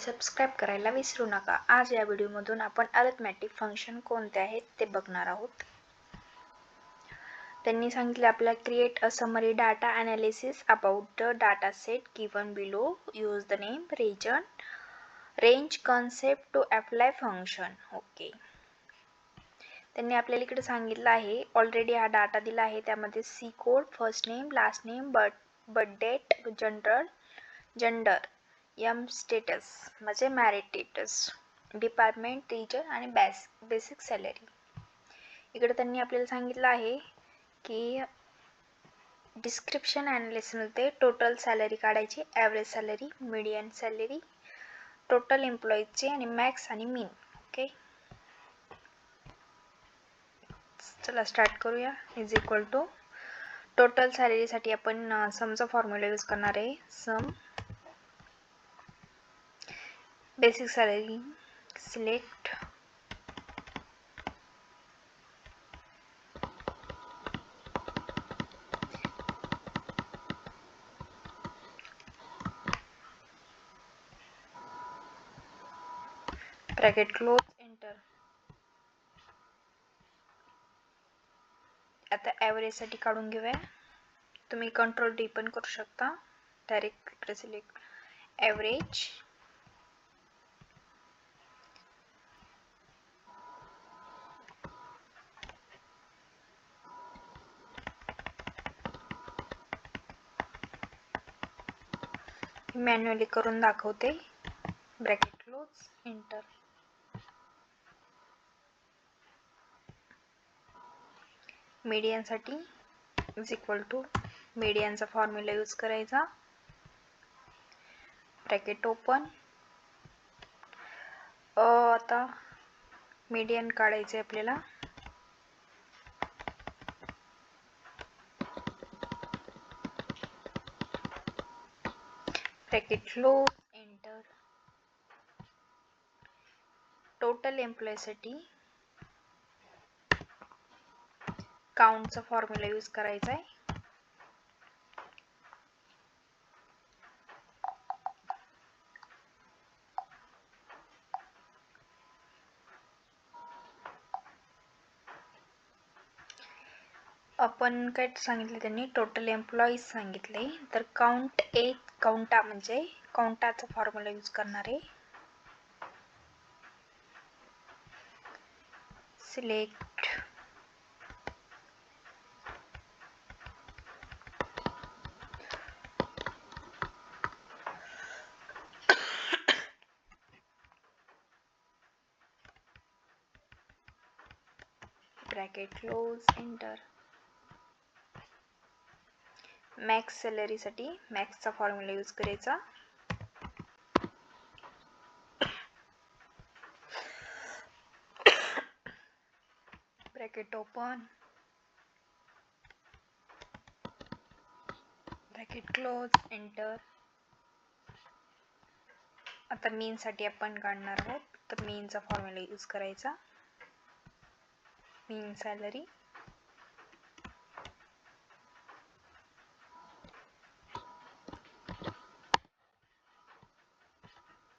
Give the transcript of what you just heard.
Subscribe करायला विसरू नका. आज या व्हिडिओमधून आपण अरिथमॅटिक फंक्शन कोणते आहेत ते बघणार आहोत. त्यांनी सांगितले आपल्याला create a summary data analysis about the data set given below use the name region range concept to apply function okay त्यांनी आपल्याला इकडे सांगितलं आहे ऑलरेडी हा डाटा दिला आहे त्यामध्ये C code first name last name birth birth date general gender M status म्हणजे मॅरिड स्टेटस डिपार्टमेंट टीचर आणि बॅस बेसिक सॅलरी इकडे त्यांनी आपल्याला सांगितलं आहे की डिस्क्रिप्शन ॲनालिसिसमध्ये टोटल सॅलरी काढायची average salary median salary total एम्प्लॉईजची आणि मॅक्स आणि मीन ओके चला स्टार्ट करूया. इज इक्वल टू टोटल सॅलरीसाठी आपण समचा फॉर्म्युला यूज करणार आहे. सम basic salary select. Bracket close, enter. आता ॲव्हरेजसाठी काढून घेऊया. तुम्ही कंट्रोल डी पण करू शकता. डायरेक्ट सिलेक्ट ॲव्हरेज मॅन्युअली करून दाखवते. Bracket close enter. मीडियनसाठी is equal to मीडियनचा फॉर्म्युला यूज करायचा. ब्रॅकेट ओपन आता मीडियन काढायचे आपल्याला. Bracket close enter. टोटल एम्प्लॉयसाठी काउंटचा फॉर्म्युला यूज करायचा आहे. आपण काय सांगितले त्यांनी? टोटल एम्प्लॉईज सांगितले. तर काउंट एक काउंटा म्हणजे काउंटाचा फॉर्म्युला यूज करणार आहे. Select bracket close enter max सॅलरीसाठी मॅक्सचा फॉर्म्युला यूज करायचा. Bracket open bracket close enter आता मीनसाठी आपण काढणार आहोत. तर मीनचा फॉर्म्युला यूज करायचा. मीन सॅलरी